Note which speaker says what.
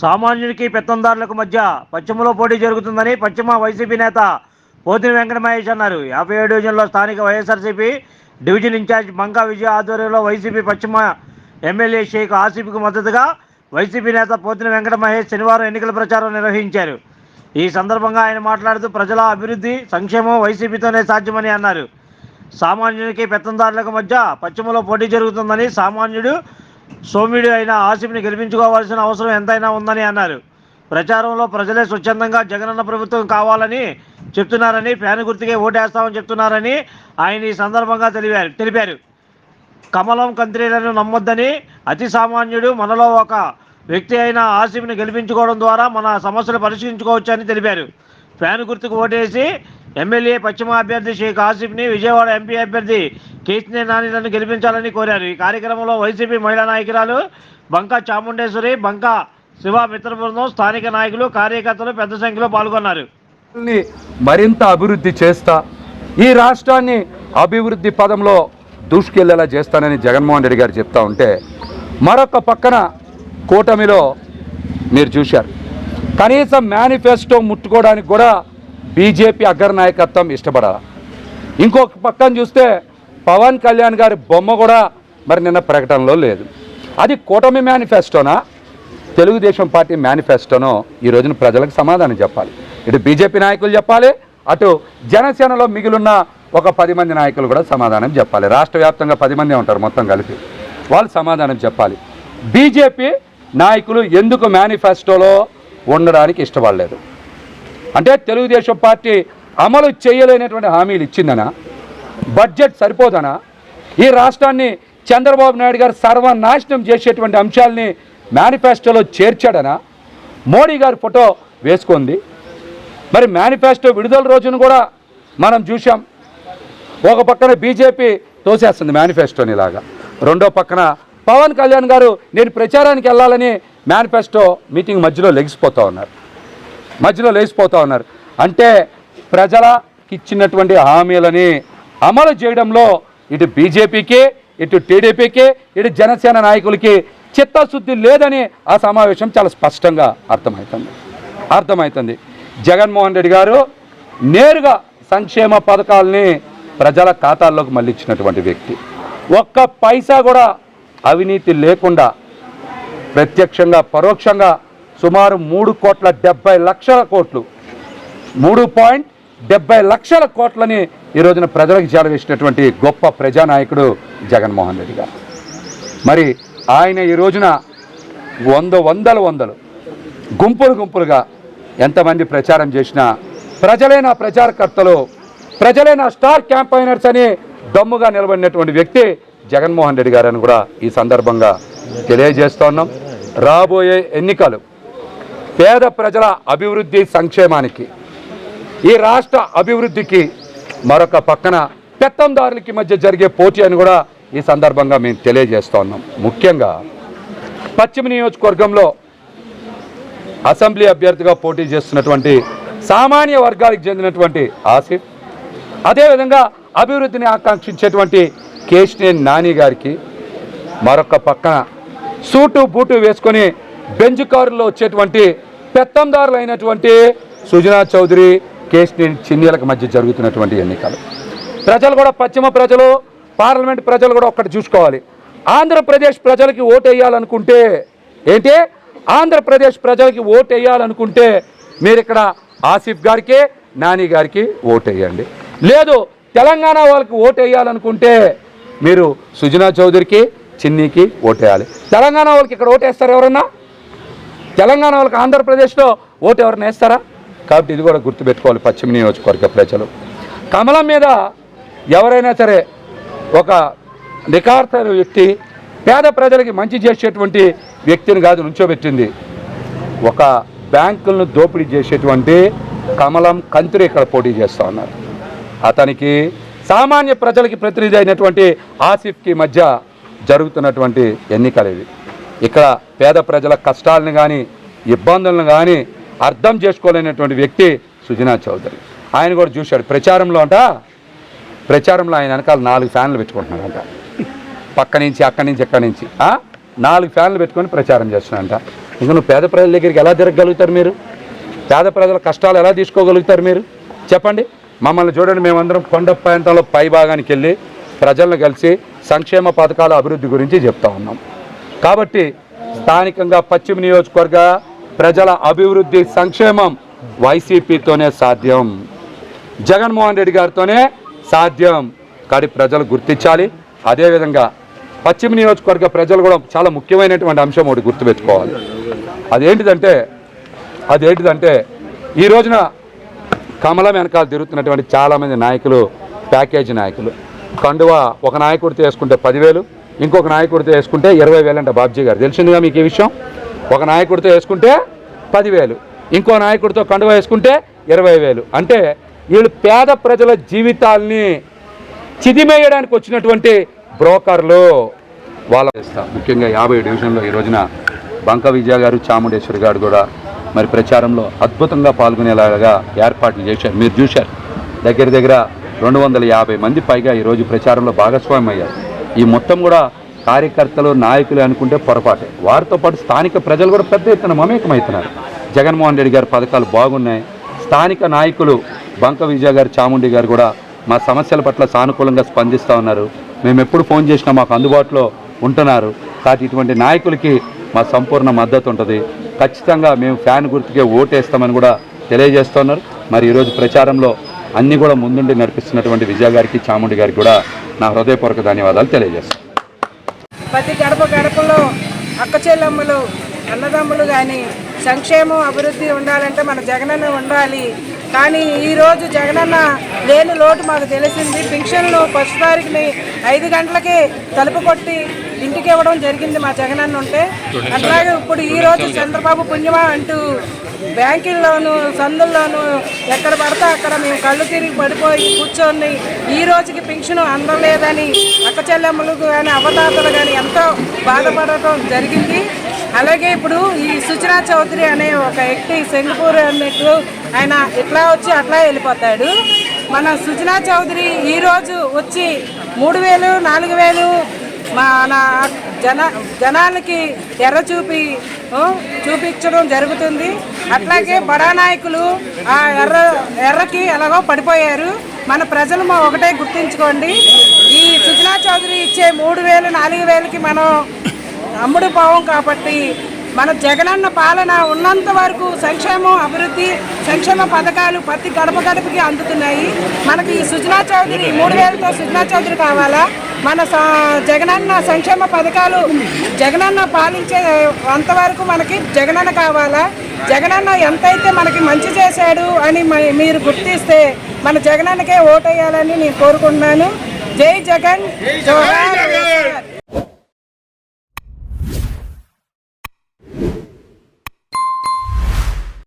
Speaker 1: సామాన్యుడికి పెత్తందారులకు మధ్య పశ్చిమలో పోటీ జరుగుతుందని పశ్చిమ వైసీపీ నేత పోతిని వెంకట మహేష్ అన్నారు. యాభై ఏడు డివిజన్లో స్థానిక YSRCP division incharge Banka Vijaya ఆధ్వర్యంలో వైసీపీ పశ్చిమ ఎమ్మెల్యే షేక్ ఆసిఫ్కు మద్దతుగా వైసీపీ నేత పోతిని వెంకట మహేష్ శనివారం ఎన్నికల ప్రచారం నిర్వహించారు. ఈ సందర్భంగా ఆయన మాట్లాడుతూ ప్రజల అభివృద్ధి సంక్షేమం వైసీపీతోనే సాధ్యమని అన్నారు. సామాన్యునికి పెత్తందారులకు మధ్య పశ్చిమలో పోటీ జరుగుతుందని సామాన్యుడు సౌమ్యుడు అయిన ఆసిఫ్ని గెలిపించుకోవాల్సిన అవసరం ఎంతైనా ఉందని అన్నారు. ప్రచారంలో ప్రజలే స్వచ్ఛందంగా జగనన్న ప్రభుత్వం కావాలని చెప్తున్నారని ఫ్యాన్ గుర్తుకే ఓటేస్తామని చెప్తున్నారని ఆయన ఈ సందర్భంగా తెలిపారు తెలిపారు. కమలం కంత్రీలను నమ్మొద్దని అతి సామాన్యుడు మనలో ఒక వ్యక్తి అయిన ఆసిఫ్ని గెలిపించుకోవడం ద్వారా మన సమస్యలు పరిష్కరించుకోవచ్చని తెలిపారు. ఫ్యాన్ గుర్తుకు ఓటేసి ఎమ్మెల్యే పశ్చిమ అభ్యర్థి షేక్ ఆసిఫ్ని విజయవాడ ఎంపీ అభ్యర్థి కేసినే నానిలను గెలిపించాలని కోరారు. ఈ కార్యక్రమంలో వైసీపీ మహిళా నాయకురాలు బంకా చాముండేశ్వరి బంకా శివ మిత్ర బృందం స్థానిక నాయకులు కార్యకర్తలు పెద్ద సంఖ్యలో పాల్గొన్నారు.
Speaker 2: మరింత అభివృద్ధి చేస్తా ఈ రాష్ట్రాన్ని అభివృద్ధి పదంలో దూసుకెళ్ళేలా చేస్తానని జగన్మోహన్ రెడ్డి గారు చెప్తా ఉంటే మరొక పక్కన కూటమిలో మీరు చూశారు. కనీసం మేనిఫెస్టో ముట్టుకోవడానికి కూడా బీజేపీ అగ్ర నాయకత్వం ఇష్టపడాలి? ఇంకొక పక్కన చూస్తే పవన్ కళ్యాణ్ గారి బొమ్మ కూడా మరి నిన్న ప్రకటనలో లేదు. అది కూటమి మేనిఫెస్టోనా? తెలుగుదేశం పార్టీ మేనిఫెస్టోనో? ఈ రోజున ప్రజలకు సమాధానం చెప్పాలి. ఇటు బీజేపీ నాయకులు చెప్పాలి అటు జనసేనలో మిగిలిన ఒక పది మంది నాయకులు కూడా సమాధానం చెప్పాలి. రాష్ట్ర వ్యాప్తంగా పది మంది ఉంటారు మొత్తం కలిపి. వాళ్ళు సమాధానం చెప్పాలి. బీజేపీ నాయకులు ఎందుకు మేనిఫెస్టోలో ఉండడానికి ఇష్టపడలేదు? అంటే తెలుగుదేశం పార్టీ అమలు చేయలేనటువంటి హామీలు ఇచ్చిందనా? బడ్జెట్ సరిపోదనా? ఈ రాష్ట్రాన్ని చంద్రబాబు నాయుడు గారు సర్వనాశనం చేసేటువంటి అంశాలని మేనిఫెస్టోలో చేర్చాడనా? మోడీ గారి ఫోటో వేసుకుంది. మరి మేనిఫెస్టో విడుదల రోజున కూడా మనం చూసాం ఒక పక్కన బీజేపీ తోసేస్తుంది మేనిఫెస్టోని ఇలాగా. రెండో పక్కన పవన్ కళ్యాణ్ గారు నేను ప్రచారానికి వెళ్ళాలని మేనిఫెస్టో మీటింగ్ మధ్యలో లెగిసిపోతూ ఉన్నారు. మధ్యలో లేచిపోతూ ఉన్నారు. అంటే ప్రజలకి ఇచ్చినటువంటి హామీలని అమలు చేయడంలో ఇటు బీజేపీకి ఇటు టీడీపీకి ఇటు జనసేన నాయకులకి చిత్తశుద్ధి లేదని ఆ సమావేశం చాలా స్పష్టంగా అర్థమవుతుంది అర్థమవుతుంది జగన్మోహన్ రెడ్డి గారు నేరుగా సంక్షేమ పథకాలని ప్రజల ఖాతాల్లోకి మళ్ళించినటువంటి వ్యక్తి. ఒక్క పైసా కూడా అవినీతి లేకుండా ప్రత్యక్షంగా పరోక్షంగా సుమారు మూడు కోట్ల డెబ్బై లక్షల కోట్లు. మూడు పాయింట్ డెబ్బై లక్షల కోట్లని ఈ రోజున ప్రజలకు చేరవేసినటువంటి గొప్ప ప్రజానాయకుడు జగన్మోహన్ రెడ్డి గారు. మరి ఆయన ఈ రోజున వంద వందల వందలు గుంపులు గుంపులుగా ఎంతమంది ప్రచారం చేసినా ప్రజలే నా ప్రచారకర్తలు ప్రజలే నా స్టార్ క్యాంపైనర్స్ అని దమ్ముగా నిలబడినటువంటి వ్యక్తి జగన్మోహన్ రెడ్డి గారని కూడా ఈ సందర్భంగా తెలియజేస్తున్నాం రాబోయే ఎన్నికలు పేద ప్రజల అభివృద్ధి సంక్షేమానికి ఈ రాష్ట్ర అభివృద్ధికి మరొక పక్కన పెత్తందారులకి మధ్య జరిగే పోటీ అని కూడా ఈ సందర్భంగా మేము తెలియజేస్తా ఉన్నాం ముఖ్యంగా పశ్చిమ నియోజకవర్గంలో అసెంబ్లీ అభ్యర్థిగా పోటీ చేస్తున్నటువంటి సామాన్య వర్గాలకు చెందినటువంటి ఆసిఫ్ అదేవిధంగా అభివృద్ధిని ఆకాంక్షించేటువంటి కేశినేని నాని గారికి మరొక పక్కన సూటు బూటు వేసుకొని బెంజ్ కారులో వచ్చేటువంటి పెత్తందారులు అయినటువంటి సుజనా చౌదరి కేశినేని చిన్నీలకు మధ్య జరుగుతున్నటువంటి ఎన్నికలు. ప్రజలు కూడా పశ్చిమ ప్రజలు పార్లమెంట్ ప్రజలు కూడా ఒక్కటి చూసుకోవాలి. ఆంధ్రప్రదేశ్ ప్రజలకి ఓటు వేయాలనుకుంటే ఏంటి? ఆంధ్రప్రదేశ్ ప్రజలకి ఓటు వేయాలనుకుంటే మీరు ఇక్కడ ఆసిఫ్ గారికి నాని గారికి ఓటు వేయండి లేదు తెలంగాణ వాళ్ళకి ఓటు వేయాలనుకుంటే మీరు సుజనా చౌదరికి చిన్నీకి ఓటేయాలి. వేయాలి తెలంగాణ వాళ్ళకి ఇక్కడ ఓటేస్తారు వేస్తారు ఎవరన్నా? తెలంగాణ వాళ్ళకి ఆంధ్రప్రదేశ్లో ఓటు ఎవరిని వేస్తారా? కాబట్టి ఇది కూడా గుర్తుపెట్టుకోవాలి పశ్చిమ నియోజకవర్గ ప్రజలు. కమలం మీద ఎవరైనా సరే ఒక నికార్తైన వ్యక్తి పేద ప్రజలకి మంచి చేసేటువంటి వ్యక్తిని కాదు నుంచోబెట్టింది. ఒక బ్యాంకులను దోపిడీ చేసేటువంటి కమలం కంత్రి ఇక్కడ పోటీ చేస్తూ ఉన్నారు. అతనికి సామాన్య ప్రజలకి ప్రతినిధి అయినటువంటి ఆసిఫ్కి మధ్య జరుగుతున్నటువంటి ఎన్నికలు ఇవి. ఇక్కడ పేద ప్రజల కష్టాలను కానీ ఇబ్బందులను కానీ అర్థం చేసుకోలేనటువంటి వ్యక్తి సుజనా చౌదరి. ఆయన కూడా చూశాడు. ప్రచారంలో అంట ప్రచారంలో ఆయన వెనకాల నాలుగు ఫ్యాన్లు పెట్టుకుంటున్నాడంట. పక్క నుంచి అక్కడి నుంచి ఎక్కడి నుంచి నాలుగు ఫ్యాన్లు పెట్టుకొని ప్రచారం చేస్తున్నాడంట. ఇంకా నువ్వు పేద ప్రజల దగ్గరికి ఎలా తిరగలుగుతారు మీరు? పేద ప్రజల కష్టాలు ఎలా తీసుకోగలుగుతారు మీరు? చెప్పండి. మమ్మల్ని చూడండి మేమందరం కొండ ప్రాంతంలో పై భాగానికి వెళ్ళి ప్రజలను కలిసి సంక్షేమ పథకాల అభివృద్ధి గురించి చెప్తా ఉన్నాం. కాబట్టి స్థానికంగా పశ్చిమ నియోజకవర్గ ప్రజల అభివృద్ధి సంక్షేమం వైసీపీతోనే సాధ్యం. జగన్మోహన్ రెడ్డి గారితోనే సాధ్యం. కానీ ప్రజలు గుర్తించాలి. అదేవిధంగా పశ్చిమ నియోజకవర్గ ప్రజలు కూడా చాలా ముఖ్యమైనటువంటి అంశం ఒకటి గుర్తుపెట్టుకోవాలి. అదేంటిదంటే అదేంటిదంటే ఈ రోజున కమలం వెనకాల తిరుగుతున్నటువంటి చాలామంది నాయకులు ప్యాకేజీ నాయకులు. కండువా ఒక నాయకుడితో వేసుకుంటే పదివేలు ఇంకొక నాయకుడితో వేసుకుంటే ఇరవై వేలు అంట బాబ్జీ గారు. తెలిసిందిగా మీకు ఈ విషయం? ఒక నాయకుడితో వేసుకుంటే పదివేలు. ఇంకో నాయకుడితో కండువ వేసుకుంటే ఇరవై వేలు. అంటే వీళ్ళు పేద ప్రజల జీవితాల్ని చిదిమేయడానికి వచ్చినటువంటి బ్రోకర్లు వాళ్ళ ముఖ్యంగా యాభై డివిజన్లో ఈ రోజున బంక విజయ గారు చాముండేశ్వరి గారు కూడా మరి ప్రచారంలో అద్భుతంగా పాల్గొనేలాగా ఏర్పాట్లు చేశారు. మీరు చూశారు. దగ్గర దగ్గర రెండు వందల యాభై మంది పైగా ఈరోజు ప్రచారంలో భాగస్వామ్యం అయ్యారు ఈ మొత్తం కూడా కార్యకర్తలు నాయకులు అనుకుంటే పొరపాటే. వారితో పాటు స్థానిక ప్రజలు కూడా పెద్ద ఎత్తున మమేకమవుతున్నారు. జగన్మోహన్ రెడ్డి గారి పథకాలు బాగున్నాయి. స్థానిక నాయకులు బంక విజయ గారు చాముండి గారు కూడా మా సమస్యల పట్ల సానుకూలంగా స్పందిస్తూ ఉన్నారు. మేము ఎప్పుడు ఫోన్ చేసినా మాకు అందుబాటులో ఉంటున్నారు. కాబట్టి ఇటువంటి నాయకులకి మా సంపూర్ణ మద్దతు ఉంటుంది. ఖచ్చితంగా మేము ఫ్యాన్ గుర్తుకే ఓటేస్తామని కూడా తెలియజేస్తున్నారు మరి ఈరోజు ప్రచారంలో అన్నీ కూడా ముందుండి నడిపిస్తున్నటువంటి విజయ గారికి చాముండి గారికి కూడా నా హృదయపూర్వక ధన్యవాదాలు తెలియజేస్తాను.
Speaker 3: ప్రతి గడప గడపలో అక్క చెల్లెమ్మలు అన్నదమ్ములు కానీ సంక్షేమం అభివృద్ధి ఉండాలంటే మన జగనన్న ఉండాలి. కానీ ఈరోజు జగనన్న లేని లోటు మాకు తెలిసింది. పింఛన్లు ఫస్ట్ తారీఖుని ఐదు గంటలకి తలుపు కొట్టి ఇంటికి ఇవ్వడం జరిగింది మా జగనన్న ఉంటే. అట్లాగే ఇప్పుడు ఈరోజు చంద్రబాబు పుణ్యమా అంటూ బ్యాంకుల్లోను సందుల్లోను ఎక్కడ పడితే అక్కడ మేము కళ్ళు తిరిగి పడిపోయి కూర్చొని ఈ రోజుకి పింఛను అందలేదని అక్క చెల్లెమ్మలు కానీ అవతాతలు కానీ ఎంతో బాధపడటం జరిగింది. అలాగే ఇప్పుడు ఈ సుచనా చౌదరి అనే ఒక వ్యక్తి సింగపూర్ అన్నట్టు ఆయన ఇట్లా వచ్చి అట్లా వెళ్ళిపోతాడు. మన సుజనా చౌదరి ఈరోజు వచ్చి మూడు వేలు నాలుగు వేలు మన జన జనాలకి ఎర్ర చూపి చూపించడం జరుగుతుంది. అట్లాగే బడా నాయకులు ఆ ఎర్ర ఎర్రకి ఎలాగో పడిపోయారు. మన ప్రజలు మా ఒకటే గుర్తించుకోండి. ఈ సుజనా చౌదరి ఇచ్చే మూడు వేలు నాలుగు వేలకి మనం అమ్ముడు పోవం కాబట్టి మన జగనన్న పాలన ఉన్నంత వరకు సంక్షేమం అభివృద్ధి సంక్షేమ పథకాలు ప్రతి గడప గడపకి అందుతున్నాయి. మనకి ఈ సుజనా చౌదరి మూడు వేలతో సుజనా చౌదరి కావాలా? మన జగనన్న సంక్షేమ పథకాలు జగనన్న పాలించే అంతవరకు మనకి జగనన్న కావాలా? జగనన్న ఎంతైతే మనకి మంచి చేశాడు అని మ- మీరు గుర్తిస్తే మన జగనన్నకే ఓటేయాలని నేను కోరుకుంటున్నాను. జై జగన్ జోహార్.